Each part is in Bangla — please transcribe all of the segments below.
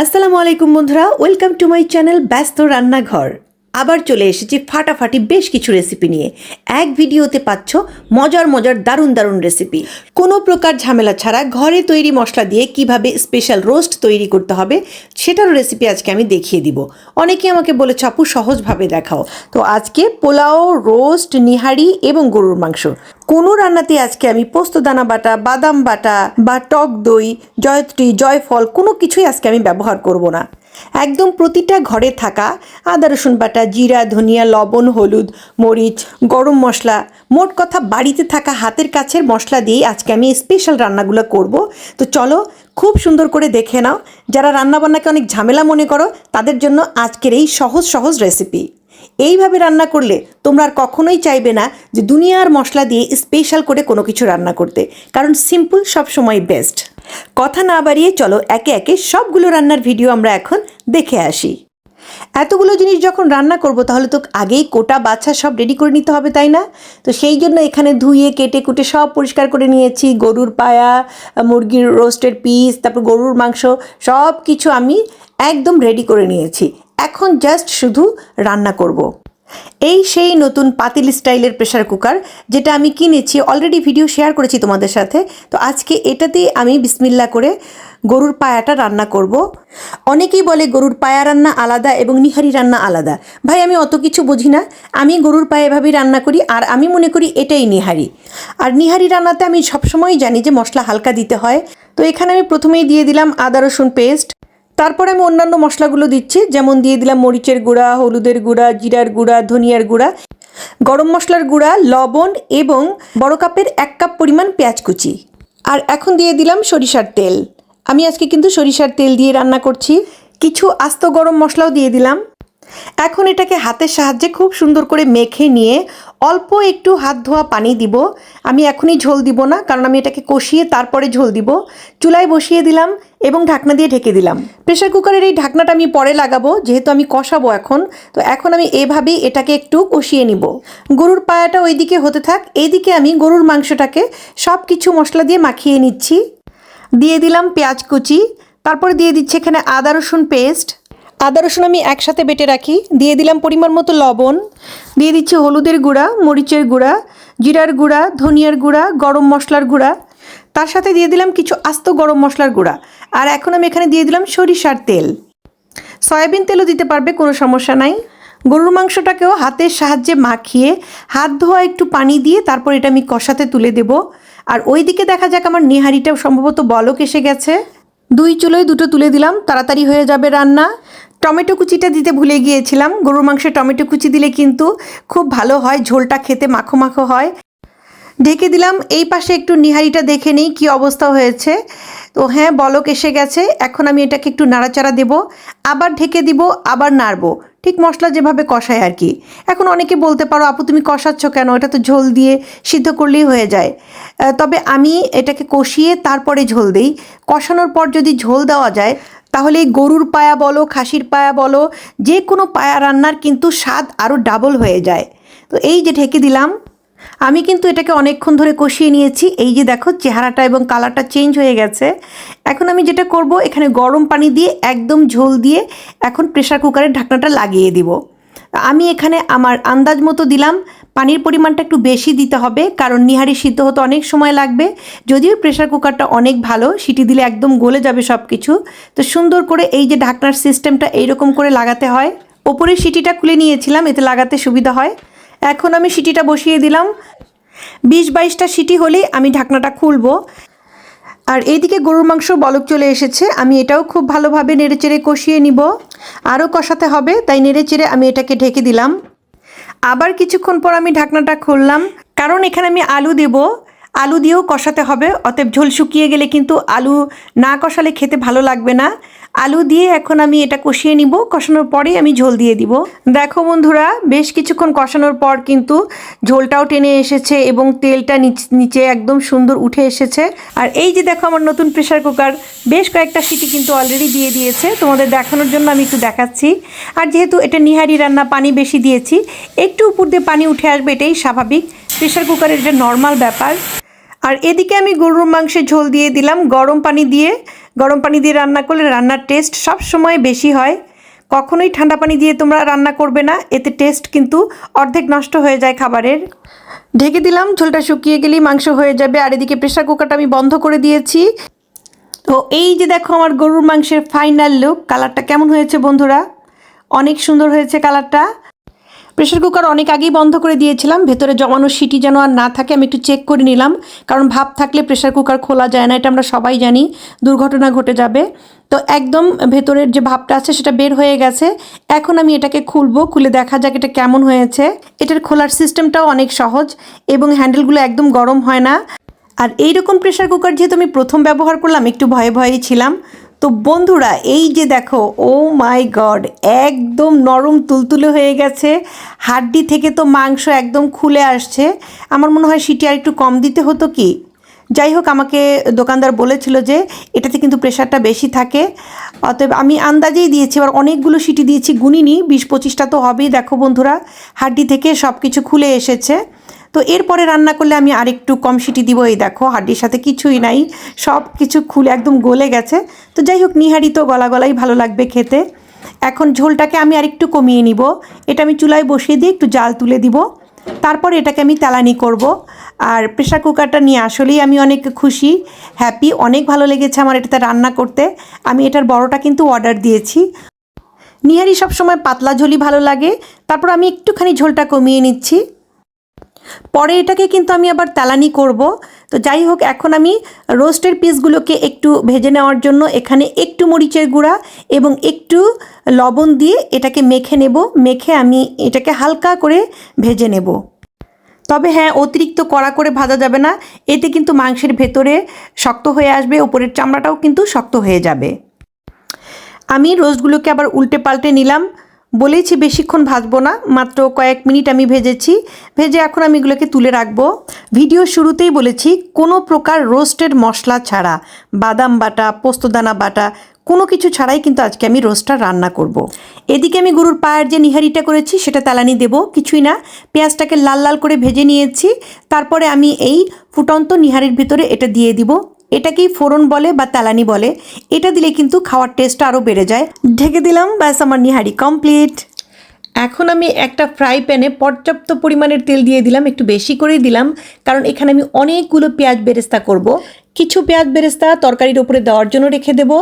আসসালামু আলাইকুম বন্ধুরা ওয়েলকাম টু মাই চ্যানেল ব্যস্ত রান্নাঘর আবার চলে এসেছি ফাটাফাটি বেশ কিছু রেসিপি নিয়ে। এক ভিডিওতে পাচ্ছ মজার মজার দারুণ দারুণ রেসিপি কোনো প্রকার ঝামেলা ছাড়া ঘরে তৈরি মশলা দিয়ে কীভাবে স্পেশাল রোস্ট তৈরি করতে হবে, সেটারও রেসিপি আজকে আমি দেখিয়ে দিব। অনেকে আমাকে বলে চাপু সহজভাবে দেখাও। তো আজকে পোলাও রোস্ট নিহারি এবং গরুর মাংস। কোনো রান্নাতে আজকে আমি পোস্তদানা বাটা, বাদাম বাটা বা টক দই, জয়ত্রী, জয়ফল কোনো কিছুই আজকে আমি ব্যবহার করব না। একদম প্রতিটা ঘরে থাকা আদা, রসুন বাটা, জিরা, ধনিয়া, লবণ, হলুদ, মরিচ, গরম মশলা, মোট কথা বাড়িতে থাকা হাতের কাছের মশলা দিয়েই আজকে আমি স্পেশাল রান্নাগুলো করব। তো চলো খুব সুন্দর করে দেখে নাও। যারা রান্নাবান্নাকে অনেক ঝামেলা মনে করো, তাদের জন্য আজকের এই সহজ সহজ রেসিপি এইভাবে রান্না করলে তোমরা আর কখনোই চাইবে না যে দুনিয়ার মশলা দিয়ে স্পেশাল করে কোনো কিছু রান্না করতে। কারণ সিম্পল সবসময় বেস্ট কথা না বাড়িয়ে চলো একে একে সবগুলো রান্নার ভিডিও আমরা এখন দেখে আসি। এতগুলো জিনিস যখন রান্না করব, তাহলে তো আগেই কোটা বাচ্চা সব রেডি করে নিতে হবে, তাই না? তো সেই জন্য এখানে ধুয়ে, কেটে, কুটে সব পরিষ্কার করে নিয়েছি। গরুর পায়া, মুরগির রোস্টের পিস তারপর গরুর মাংস, সব কিছু আমি একদম রেডি করে নিয়েছি। এখন জাস্ট শুধু রান্না করব। এই সেই নতুন পাতিল স্টাইলের প্রেশার কুকার যেটা আমি কিনেছি অলরেডি ভিডিও শেয়ার করেছি তোমাদের সাথে। তো আজকে এটাতেই আমি বিসমিল্লা করে গরুর পায়াটা রান্না করব। অনেকেই বলে গরুর পায়া রান্না আলাদা এবং নিহারি রান্না আলাদা। ভাই, আমি অত কিছু বুঝি না। আমি গরুর পায়ে এভাবেই রান্না করি আর আমি মনে করি এটাই নিহারি। আর নিহারি রান্নাতে আমি সবসময় জানি যে মশলা হালকা দিতে হয়। তো এখানে আমি প্রথমেই দিয়ে দিলাম আদা, রসুন পেস্ট। তারপরে আমি অন্যান্য মশলাগুলো দিচ্ছি। যেমন দিয়ে দিলাম মরিচের গুঁড়া, হলুদের গুঁড়া, জিরার গুঁড়া, ধনিয়ার গুঁড়া, গরম মশলার গুঁড়া, লবণ এবং বড় কাপের এক কাপ পরিমাণ পেঁয়াজ কুচি। আর এখন দিয়ে দিলাম সরিষার তেল। আমি আজকে কিন্তু সরিষার তেল দিয়ে রান্না করছি। কিছু আস্ত গরম মশলাও দিয়ে দিলাম। এখন এটাকে হাতের সাহায্যে খুব সুন্দর করে মেখে নিয়ে অল্প একটু হাত ধোয়া পানি দিব। আমি এখনই ঝোল দিব না, কারণ আমি এটাকে কষিয়ে তারপরে ঝোল দিব। চুলায় বসিয়ে দিলাম এবং ঢাকনা দিয়ে ঢেকে দিলাম। প্রেশার কুকারের এই ঢাকনাটা আমি পরে লাগাবো, যেহেতু আমি কষাবো এখন। তো এখন আমি এভাবেই এটাকে একটু কষিয়ে নিব। গরুর পায়াটা ওইদিকে হতে থাক, এইদিকে আমি গরুর মাংসটাকে সব কিছু মশলা দিয়ে মাখিয়ে নিচ্ছি। দিয়ে দিলাম পেঁয়াজ কুচি, তারপরে দিয়ে দিচ্ছি এখানে আদা রসুন পেস্ট। আদা রসুন আমি একসাথে বেটে রাখি, দিয়ে দিলাম পরিমাণ মতো লবণ। দিয়ে দিচ্ছি হলুদের গুঁড়া, মরিচের গুঁড়া, জিরার গুঁড়া, ধনিয়ার গুঁড়া, গরম মশলার গুঁড়া। তার সাথে দিয়ে দিলাম কিছু আস্ত গরম মশলার গুঁড়া। আর এখন আমি এখানে দিয়ে দিলাম সরিষার তেল। সয়াবিন তেলও দিতে পারবে, কোনো সমস্যা নাই। গরুর মাংসটাকেও হাতের সাহায্যে মাখিয়ে, হাত ধোয়া একটু পানি দিয়ে তারপর এটা আমি কষাতে তুলে দেব। আর ওই দিকে দেখা যাক আমার নিহারিটাও সম্ভবত বলক এসে গেছে। দুই চুলোয় দুটো তুলে দিলাম, তাড়াতাড়ি হয়ে যাবে রান্না। টমেটো কুচিটা দিতে ভুলে গিয়েছিলাম, গরুর মাংসে টমেটো কুচি দিলে কিন্তু খুব ভালো হয়, ঝোলটা খেতে মাখো মাখো হয়। ঢেকে দিলাম। এই পাশে একটু নিহারিটা দেখে নেই কী অবস্থা হয়েছে। তো হ্যাঁ বলক এসে গেছে। এখন আমি এটাকে একটু নাড়াচাড়া দেব। আবার ঢেকে দিব, আবার নাড়বো। ঠিক মশলা যেভাবে কষায় আর কি। এখন অনেকে বলতে পারো, আপু, তুমি কষাচ্ছ কেন? এটা তো ঝোল দিয়ে সিদ্ধ করলেই হয়ে যায়। তবে আমি এটাকে কষিয়ে তারপরে ঝোল দেই। কষানোর পর যদি ঝোল দেওয়া যায়, তাহলে এই গরুর পায়া বলো, খাসির পায়া বলো, যে কোনো পায়া রান্নার কিন্তু স্বাদ আরও ডাবল হয়ে যায়। তো এই যে ঢেকে দিলাম আমি কিন্তু এটাকে অনেকক্ষণ ধরে কষিয়ে নিয়েছি। এই যে দেখো, চেহারাটা এবং কালারটা চেঞ্জ হয়ে গেছে। এখন আমি যেটা করব, এখানে গরম পানি দিয়ে একদম ঝোল দিয়ে এখন প্রেশার কুকারের ঢাকনাটা লাগিয়ে দিব। আমি এখানে আমার আন্দাজ মতো দিলাম, পানির পরিমাণটা একটু বেশি দিতে হবে, কারণ নিহারি সিদ্ধ হতে অনেক সময় লাগবে। যদিও প্রেশার কুকারটা অনেক ভালো, সিটি দিলে একদম গলে যাবে সব কিছু তো সুন্দর করে এই যে ঢাকনার সিস্টেমটা এইরকম করে লাগাতে হয়। ওপরে সিটিটা খুলে নিয়েছিলাম, এতে লাগাতে সুবিধা হয়। এখন আমি সিটিটা বসিয়ে দিলাম। বিশ বাইশটা সিটি হলেই আমি ঢাকনাটা খুলবো। আর এইদিকে গরুর মাংস বলক চলে এসেছে। আমি এটাও খুব ভালোভাবে নেড়েচেড়ে কষিয়ে নিব। আরও কষাতে হবে, তাই নেড়েচেড়ে আমি এটাকে ঢেকে দিলাম। আবার কিছুক্ষণ পর আমি ঢাকনাটা খুললাম। কারণ এখানে আমি আলু দেব। আলু দিয়েও কষাতে হবে, অতএব ঝোল শুকিয়ে গেলে কিন্তু আলু না কষালে খেতে ভালো লাগবে না। আলু দিয়ে এখন আমি এটা কষিয়ে নিব। কষানোর পরেই আমি ঝোল দিয়ে দিব। দেখো বন্ধুরা, বেশ কিছুক্ষণ কষানোর পর কিন্তু ঝোলটাও টেনে এসেছে এবং তেলটা নিচে একদম সুন্দর উঠে এসেছে। আর এই যে দেখো আমার নতুন প্রেশার কুকার বেশ কয়েকটা সিটি কিন্তু অলরেডি দিয়ে দিয়েছে। তোমাদের দেখানোর জন্য আমি একটু দেখাচ্ছি। আর যেহেতু এটা নিহারি রান্না, পানি বেশি দিয়েছি, একটু উপর দিয়ে পানি উঠে আসবে এটাই স্বাভাবিক। প্রেশার কুকারের এটা নর্মাল ব্যাপার। আর এদিকে আমি গরুর মাংসের ঝোল দিয়ে দিলাম। গরম পানি দিয়ে গরম পানি দিয়ে রান্না করলে রান্নার টেস্ট সব সময় বেশি হয়। কখনোই ঠান্ডা পানি দিয়ে তোমরা রান্না করবে না, এতে টেস্ট কিন্তু অর্ধেক নষ্ট হয়ে যায় খাবারের। ঢেকে দিলাম, ঝোলটা শুকিয়ে গেলেই মাংস হয়ে যাবে, আর এদিকে প্রেশার কুকারটা আমি বন্ধ করে দিয়েছি। তো এই যে দেখো আমার গরুর মাংসের ফাইনাল লুক কালারটা কেমন হয়েছে বন্ধুরা? অনেক সুন্দর হয়েছে কালারটা প্রেশার কুকার অনেক আগেই বন্ধ করে দিয়েছিলাম। ভেতরে জমানো সিটি যেন আর না থাকে, আমি একটু চেক করে নিলাম। কারণ ভাব থাকলে প্রেশার কুকার খোলা যায় না, এটা আমরা সবাই জানি, দুর্ঘটনা ঘটে যাবে। তো একদম ভেতরের যে ভাবটা আছে, সেটা বের হয়ে গেছে। এখন আমি এটাকে খুলবো, খুলে দেখা যাক এটা কেমন হয়েছে। এটার খোলার সিস্টেমটাও অনেক সহজ এবং হ্যান্ডেলগুলো একদম গরম হয় না। আর এইরকম প্রেশার কুকার যেহেতু আমি প্রথম ব্যবহার করলাম, একটু ভয়ে ভয়েই ছিলাম। তো বন্ধুরা, এই যে দেখো ও মাই গড একদম নরম তুলতুলে হয়ে গেছে। হাড্ডি থেকে তো মাংস একদম খুলে আসছে। আমার মনে হয় সিটি আর একটু কম দিতে হতো কি? যাই হোক, আমাকে দোকানদার বলেছিল যে এটাতে কিন্তু প্রেশারটা বেশি থাকে। অতএব আমি আন্দাজেই দিয়েছি, এবার অনেকগুলো সিটি দিয়েছি, গুনিনি, বিশ পঁচিশটা তো হবেই। দেখো বন্ধুরা, হাড্ডি থেকে সব কিছু খুলে এসেছে। তো এরপরে রান্না করলে আমি আরেকটু কম সিটি দিব। এই দেখো, হাড্ডির সাথে কিছুই নাই, সব কিছু খুলে একদম গলে গেছে। তো যাই হোক, নিহারি তো গলা গলাই ভালো লাগবে খেতে। এখন ঝোলটাকে আমি আরেকটু কমিয়ে নিব। এটা আমি চুলায় বসিয়ে দিয়ে একটু জাল তুলে দিব। তারপর এটাকে আমি তেলানি করব। আর প্রেশার কুকারটা নিয়ে আসলেই আমি অনেক খুশি, হ্যাপি, অনেক ভালো লেগেছে আমার এটাতে রান্না করতে। আমি এটার বড়টা কিন্তু অর্ডার দিয়েছি। নিহারি সবসময় পাতলা ঝোলই ভালো লাগে। তারপর আমি একটুখানি ঝোলটা কমিয়ে নিচ্ছি। পরে এটাকে কিন্তু আমি আবার তালানি করব। তো যাই হোক, এখন আমি রোস্টের পিসগুলোকে একটু ভেজে নেওয়ার জন্য এখানে একটু মরিচের গুঁড়া এবং একটু লবণ দিয়ে এটাকে মেখে নেব। মেখে আমি এটাকে হালকা করে ভেজে নেব। তবে হ্যাঁ অতিরিক্ত কড়া করে ভাজা যাবে না। এতে কিন্তু মাংসের ভেতরে শক্ত হয়ে আসবে, ওপরের চামড়াটাও কিন্তু শক্ত হয়ে যাবে। আমি রোস্টগুলোকে আবার উল্টে পাল্টে নিলাম। বলেছি বেশিক্ষণ ভাজবো না, মাত্র কয়েক মিনিট আমি ভেজেছি। ভেজে এখন আমি এগুলোকে তুলে রাখব। ভিডিও শুরুতেই বলেছি, কোনো প্রকার রোস্টেড মশলা ছাড়া, বাদাম বাটা, পোস্তদানা বাটা, কোনো কিছু ছাড়াই কিন্তু আজকে আমি রোস্টটা রান্না করব। এদিকে আমি গরুর পায়ের যে নিহারিটা করেছি, সেটা তালানি দেব, কিছুই না। পেঁয়াজটাকে লাল লাল করে ভেজে নিয়েছি। তারপরে আমি এই ফুটন্ত নিহারির ভিতরে এটা দিয়ে দিব। এটাকেই ফোড়ন বলে বা তালানি বলে। এটা দিলে কিন্তু খাওয়ার টেস্টটা আরও বেড়ে যায়। ঢেকে দিলাম, ব্যাস আমার নিহারি কমপ্লিট এখন আমি একটা ফ্রাই প্যানে পর্যাপ্ত পরিমাণের তেল দিয়ে দিলাম, একটু বেশি করেই দিলাম, কারণ এখানে আমি অনেকগুলো পেঁয়াজ বেরেস্তা করব। কিছু পেঁয়াজ বেরেস্তা তরকারির ওপরে দেওয়ার জন্য রেখে দেব,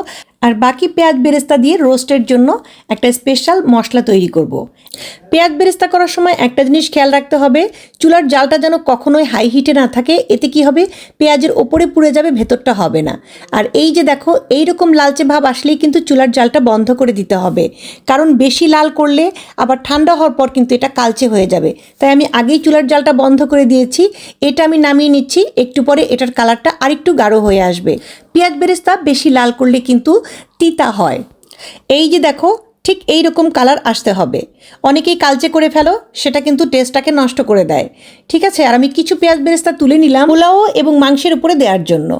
আর বাকি পেঁয়াজ বেরেস্তা দিয়ে রোস্টের জন্য একটা স্পেশাল মশলা তৈরি করব। পেঁয়াজ বেরেস্তা করার সময় একটা জিনিস খেয়াল রাখতে হবে, চুলার জালটা যেন কখনোই হাই হিটে না থাকে, এতে কি হবে? পেঁয়াজের ওপরে পুড়ে যাবে, ভেতরটা হবে না। আর এই যে দেখো এই রকম লালচে ভাব আসলেই কিন্তু চুলার জালটা বন্ধ করে দিতে হবে। কারণ বেশি লাল করলে আবার ঠান্ডা হওয়ার পর কিন্তু এটা কালচে হয়ে যাবে। তাই আমি আগেই চুলার জালটা বন্ধ করে দিয়েছি, এটা আমি নামিয়ে নিচ্ছি, একটু পরে এটার কালারটা আরেকটু গাঢ় হয়ে আসবে। পেঁয়াজ বেরেস্তা বেশি লাল করলে কিন্তু তিতা হয়। এই যে দেখো ঠিক এই রকম কালার আসতে হবে। অনেকেই কালচে করে ফেলো, সেটা কিন্তু টেস্টটাকে নষ্ট করে দেয়। ঠিক আছে, আর আমি কিছু পেঁয়াজ বেরেস্তা তুলে নিলাম পোলাও এবং মাংসের উপরে দেওয়ার জন্য।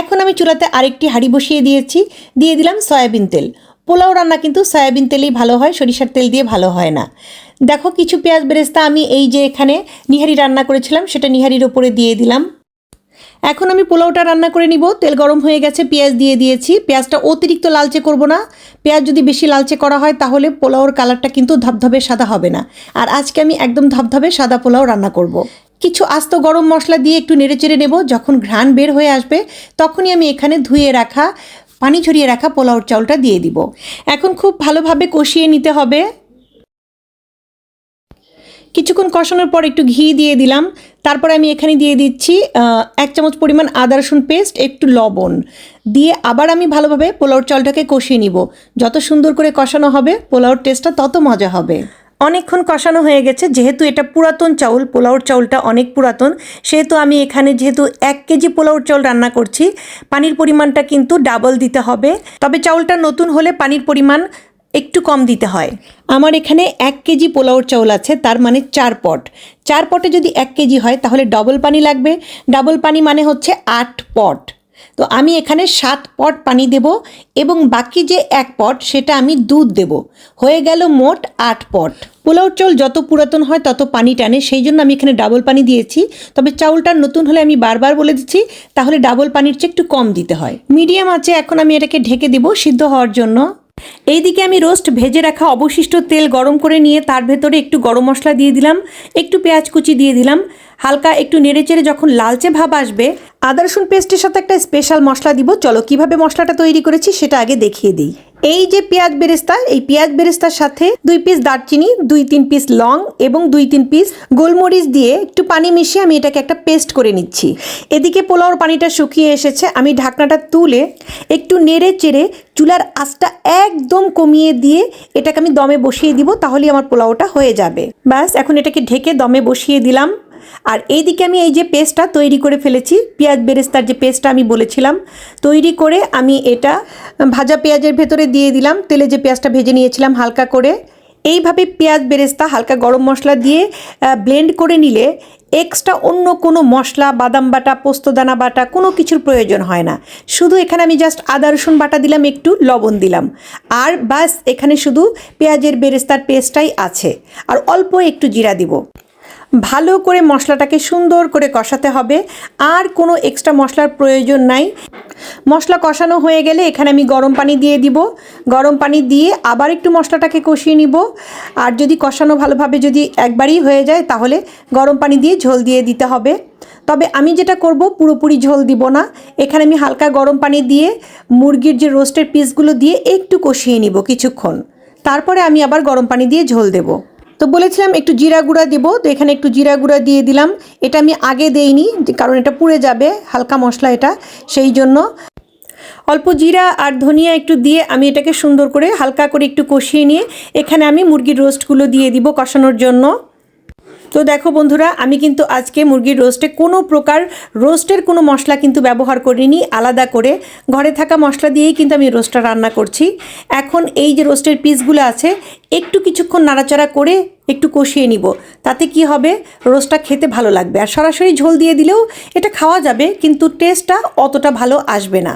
এখন আমি চুলাতে আরেকটি হাঁড়ি বসিয়ে দিয়েছি, দিয়ে দিলাম সয়াবিন তেল। পোলাও রান্না কিন্তু সয়াবিন তেলেই ভালো হয়, সরিষার তেল দিয়ে ভালো হয় না। দেখো, কিছু পেঁয়াজ বেরেস্তা আমি এই যে এখানে নিহারি রান্না করেছিলাম, সেটা নিহারির ওপরে দিয়ে দিলাম। এখন আমি পোলাওটা রান্না করে নিব। তেল গরম হয়ে গেছে, পেঁয়াজ দিয়ে দিয়েছি। পেঁয়াজটা অতিরিক্ত লালচে করব না। পেঁয়াজ যদি বেশি লালচে করা হয় তাহলে পোলাওর কালারটা কিন্তু ধবধবে সাদা হবে না। আর আজকে আমি একদম ধবধবে সাদা পোলাও রান্না করব। কিছু আস্ত গরম মশলা দিয়ে একটু নেড়েচেড়ে নেব। যখন ঘ্রাণ বের হয়ে আসবে, তখনই আমি এখানে ধুয়ে রাখা, পানি ঝরিয়ে রাখা পোলাওর চাউলটা দিয়ে দিব। এখন খুব ভালোভাবে কষিয়ে নিতে হবে। কিছুক্ষণ কষানোর পর একটু ঘি দিয়ে দিলাম। তারপর আমি এখানে দিয়ে দিচ্ছি এক চামচ পরিমাণ আদা রসুন পেস্ট, একটু লবণ। দিয়ে আবার আমি ভালোভাবে পোলাওর চালটাকে কষিয়ে নিব। যত সুন্দর করে কষানো হবে, পোলাওর টেস্টটা তত মজা হবে। অনেকক্ষণ কষানো হয়ে গেছে, যেহেতু এটা পুরাতন চাউল, পোলাওর চাউলটা অনেক পুরাতন, সেহেতু আমি এখানে যেহেতু এক কেজি পোলাওর চাউল রান্না করছি, পানির পরিমাণটা কিন্তু ডাবল দিতে হবে। তবে চাউলটা নতুন হলে পানির পরিমাণ একটু কম দিতে হয়। আমার এখানে এক কেজি পোলাওর চাউল আছে, তার মানে চার পট। চার পটে যদি এক কেজি হয়, তাহলে ডবল পানি লাগবে। ডাবল পানি মানে হচ্ছে আট পট। তো আমি এখানে সাত পট পানি দেব এবং বাকি যে এক পট, সেটা আমি দুধ দেব। হয়ে গেল মোট আট পট। পোলাও চাউল যত পুরাতন হয়, তত পানি টানে। সেই জন্য আমি এখানে ডাবল পানি দিয়েছি। তবে চাউলটা নতুন হলে আমি বারবার বলে দিচ্ছি, তাহলে ডাবল পানির চেয়ে একটু কম দিতে হয়। মিডিয়াম আছে, এখন আমি এটাকে ঢেকে দেব সিদ্ধ হওয়ার জন্য। এইদিকে আমি রোস্ট ভেজে রাখা অবশিষ্ট তেল গরম করে নিয়ে তার ভেতরে একটু গরম মশলা দিয়ে দিলাম, একটু পেঁয়াজ কুচি দিয়ে দিলাম, হালকা একটু নেড়েচেড়ে যখন লালচে ভাব আসবে, আদা রসুন পেস্টের সাথে একটা স্পেশাল মশলা দিব। চলো, কীভাবে মশলাটা তৈরি করেছি সেটা আগে দেখিয়ে দিই। এই যে পেঁয়াজ বেরেস্তা, এই পেঁয়াজ বেরেস্তার সাথে দুই পিস দারচিনি, দুই তিন পিস লং এবং দুই তিন পিস গোলমরিচ দিয়ে একটু পানি মিশিয়ে আমি এটাকে একটা পেস্ট করে নিচ্ছি। এদিকে পোলাওর পানিটা শুকিয়ে এসেছে, আমি ঢাকনাটা তুলে একটু নেড়ে চেড়ে চুলার আঁচটা একদম কমিয়ে দিয়ে এটাকে আমি দমে বসিয়ে দিব, তাহলেই আমার পোলাওটা হয়ে যাবে। ব্যাস, এখন এটাকে ঢেকে দমে বসিয়ে দিলাম। আর এইদিকে আমি এই যে পেস্টটা তৈরি করে ফেলেছি, পেঁয়াজ বেরেস্তার যে পেস্টটা আমি বলেছিলাম, তৈরি করে আমি এটা ভাজা পেঁয়াজের ভেতরে দিয়ে দিলাম, তেলে যে পেঁয়াজটা ভেজে নিয়েছিলাম হালকা করে। এইভাবে পেঁয়াজ বেরেস্তা হালকা গরম মশলা দিয়ে ব্লেন্ড করে নিলে এক্সট্রা অন্য কোনো মশলা, বাদাম বাটা পোস্তদানা বাটা, কোনো কিছুর প্রয়োজন হয় না। শুধু এখানে আমি জাস্ট আদা, রসুন বাটা দিলাম, একটু লবণ দিলাম। আর বাস এখানে শুধু পেঁয়াজের বেরেস্তার পেস্টটাই আছে। আর অল্প একটু জিরা দিব। ভালো করে মশলাটাকে সুন্দর করে কষাতে হবে। আর কোনো এক্সট্রা মশলার প্রয়োজন নাই। মশলা কষানো হয়ে গেলে এখানে আমি গরম পানি দিয়ে দিব। গরম পানি দিয়ে আবার একটু মশলাটাকে কষিয়ে নিব। আর যদি কষানো ভালোভাবে যদি একবারই হয়ে যায়, তাহলে গরম পানি দিয়ে ঝোল দিয়ে দিতে হবে। তবে আমি যেটা করব, পুরোপুরি ঝোল দিব না। এখানে আমি হালকা গরম পানি দিয়ে মুরগির যে রোস্টের পিসগুলো দিয়ে একটু কষিয়ে নিব কিছুক্ষণ। তারপরে আমি আবার গরম পানি দিয়ে ঝোল দেবো। তো বলেছিলাম একটু জিরা গুঁড়া দিব, তো এখানে একটু জিরা গুঁড়া দিয়ে দিলাম। এটা আমি আগে দেইনি কারণ এটা পুড়ে যাবে, হালকা মশলা এটা, সেই জন্য। অল্প জিরা আর ধনিয়া একটু দিয়ে আমি এটাকে সুন্দর করে হালকা করে একটু কষিয়ে নিয়ে এখানে আমি মুরগির রোস্টগুলো দিয়ে দিব কষানোর জন্য। তো দেখো বন্ধুরা, আমি কিন্তু আজকে মুরগির রোস্টে কোনো প্রকার রোস্টের কোনো মশলা কিন্তু ব্যবহার করিনি, আলাদা করে। ঘরে থাকা মশলা দিয়েই কিন্তু আমি রোস্টটা রান্না করছি। এখন এই যে রোস্টের পিসগুলো আছে, একটু কিছুক্ষণ নাড়াচাড়া করে একটু কষিয়ে নিব। তাতে কি হবে? রোস্টটা খেতে ভালো লাগবে। আর সরাসরি ঝোল দিয়ে দিলেও এটা খাওয়া যাবে, কিন্তু টেস্টটা অতটা ভালো আসবে না।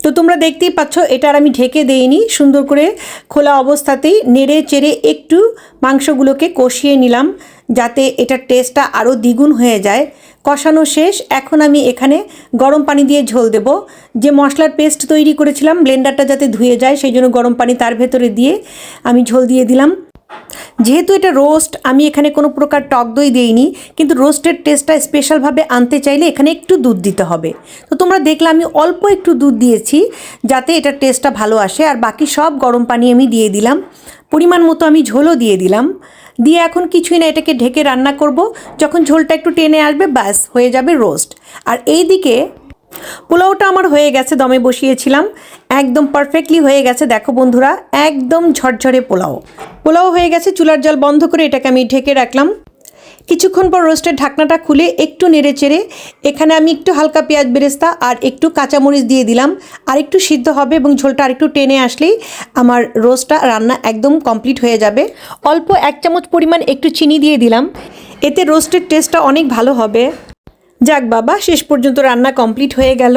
তো তোমরা দেখতেই পাচ্ছ, এটা আর আমি ঢেকে দেইনি। সুন্দর করে খোলা অবস্থাতেই নেড়ে চেড়ে একটু মাংসগুলোকে কষিয়ে নিলাম। যাতে এটার টেস্টটা আরও দ্বিগুণ হয়ে যায়। কষানো শেষ, এখন আমি এখানে গরম পানি দিয়ে ঝোল দেব। যে মশলার পেস্ট তৈরি করেছিলাম ব্লেন্ডারটা যাতে ধুয়ে যায়, সেই জন্য গরম পানি তার ভেতরে দিয়ে আমি ঝোল দিয়ে দিলাম। যেহেতু এটা রোস্ট আমি এখানে কোনো প্রকার টক দই দিইনি, কিন্তু রোস্টের টেস্টটা স্পেশালভাবে আনতে চাইলে এখানে একটু দুধ দিতে হবে। তো তোমরা দেখলে আমি অল্প একটু দুধ দিয়েছি, যাতে এটার টেস্টটা ভালো আসে। আর বাকি সব গরম পানি আমি দিয়ে দিলাম। পরিমাণ মতো আমি ঝোলও দিয়ে দিলাম। দিয়ে এখন কিছুই না, এটাকে ঢেকে রান্না করব। যখন ঝোলটা একটু টেনে আসবে, ব্যাস, হয়ে যাবে রোস্ট আর এই দিকে পোলাওটা আমার হয়ে গেছে, দমে বসিয়েছিলাম। একদম পারফেক্টলি হয়ে গেছে, দেখো বন্ধুরা, একদম ঝরঝরে পোলাও। পোলাও হয়ে গেছে, চুলার জল বন্ধ করে এটাকে আমি ঢেকে রাখলাম। কিছুক্ষণ পর রোস্টের ঢাকনাটা খুলে একটু নেড়ে চেড়ে, এখানে আমি একটু হালকা পেঁয়াজ বেরেস্তা আর একটু কাঁচামরিচ দিয়ে দিলাম। আর একটু সিদ্ধ হবে এবং ঝোলটা আর একটু টেনে আসলেই আমার রোস্টটা রান্না একদম কমপ্লিট হয়ে যাবে। অল্প এক চামচ পরিমাণ একটু চিনি দিয়ে দিলাম। এতে রোস্টের টেস্টটা অনেক ভালো হবে। যাক বাবা, শেষ পর্যন্ত রান্না কমপ্লিট হয়ে গেল।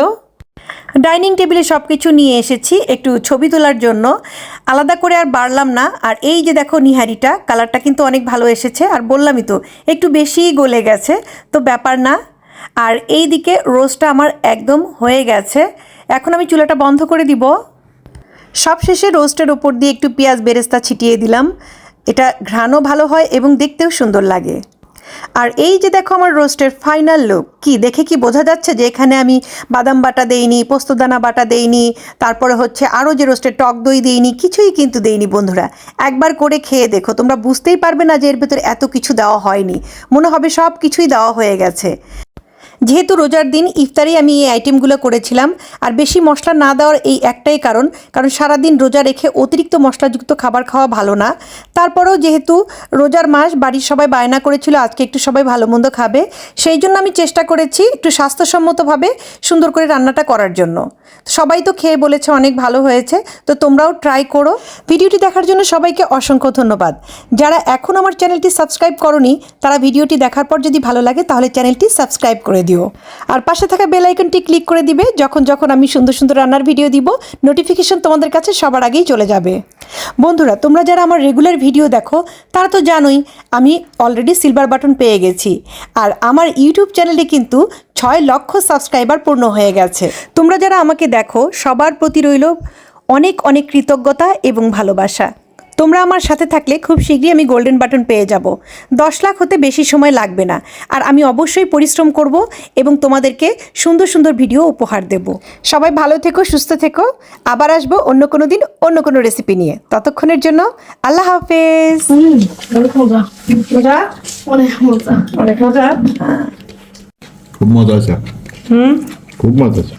ডাইনিং টেবিলে সব কিছু নিয়ে এসেছি, একটু ছবি তোলার জন্য। আলাদা করে আর বাড়লাম না। আর এই যে দেখো নিহারিটা, কালারটা কিন্তু অনেক ভালো এসেছে। আর বললামই তো, একটু বেশিই গলে গেছে, তো ব্যাপার না। আর এই দিকে রোস্টটা আমার একদম হয়ে গেছে। এখন আমি চুলাটা বন্ধ করে দিব। সবশেষে রোস্টের ওপর দিয়ে একটু পেঁয়াজ বেরেস্তা ছিটিয়ে দিলাম। এটা ঘ্রাণও ভালো হয় এবং দেখতেও সুন্দর লাগে। আর এই যে দেখো আমার রোস্টের ফাইনাল লুক কি দেখে কি বোঝা যাচ্ছে যে এখানে আমি বাদাম বাটা দেইনি, পোস্তদানা বাটা দেইনি, তারপরে হচ্ছে আরও যে রোস্টের টক দই দেইনি, কিছুই কিন্তু দেইনি বন্ধুরা। একবার করে খেয়ে দেখো, তোমরা বুঝতেই পারবে না যে এর ভেতরে এত কিছু দেওয়া হয়নি। মনে হবে সব কিছুই দেওয়া হয়ে গেছে। যেহেতু রোজার দিন ইফতারে আমি এই আইটেমগুলো করেছিলাম, আর বেশি মশলা না দেওয়ার এই একটাই কারণ কারণ সারাদিন রোজা রেখে অতিরিক্ত মশলাযুক্ত খাবার খাওয়া ভালো না। তারপরেও যেহেতু রোজার মাস, বাড়ির সবাই বায়না করেছিল, আজকে একটু সবাই ভালো মন্দ খাবে, সেই জন্য আমি চেষ্টা করেছি একটু স্বাস্থ্যসম্মতভাবে সুন্দর করে রান্নাটা করার জন্য। সবাই তো খেয়ে বলেছে অনেক ভালো হয়েছে, তো তোমরাও ট্রাই করো। ভিডিওটি দেখার জন্য সবাইকে অসংখ্য ধন্যবাদ। যারা এখন আমার চ্যানেলটি সাবস্ক্রাইব করনি, তারা ভিডিওটি দেখার পর যদি ভালো লাগে, তাহলে চ্যানেলটি সাবস্ক্রাইব করে দিও আর পাশে থাকা বেল আইকনটি ক্লিক করে দিবে, যখন যখন আমি সুন্দর সুন্দর রান্নার ভিডিও দিব নোটিফিকেশন তোমাদের কাছে সবার আগেই চলে যাবে। বন্ধুরা, তোমরা যারা আমার রেগুলার ভিডিও দেখো, তারা তো জানোই, আমি অলরেডি সিলভার বাটন পেয়ে গেছি। আর আমার ইউটিউব চ্যানেলে কিন্তু ছয় লক্ষ সাবস্ক্রাইবার পূর্ণ হয়ে গেছে। তোমরা যারা আমাকে দেখো, সবার প্রতি রইল অনেক অনেক কৃতজ্ঞতা এবং ভালোবাসা। তোমরা আমার সাথে থাকলে খুব শীঘ্রই আমি গোল্ডেন বাটন পেয়ে যাব। দশ লাখ হতে বেশি সময় লাগবে না। আর আমি অবশ্যই পরিশ্রম করব এবং তোমাদেরকে সুন্দর সুন্দর ভিডিও উপহার দেব। সবাই ভালো থেকো সুস্থ থেকো। আবার আসব অন্য কোনো দিন অন্য কোনো রেসিপি নিয়ে। ততক্ষণের জন্য আল্লাহ হাফেজ। মজা মজা অনেক মজা অনেক মজা খুব মজা আছে। হুম? খুব মজা আছে।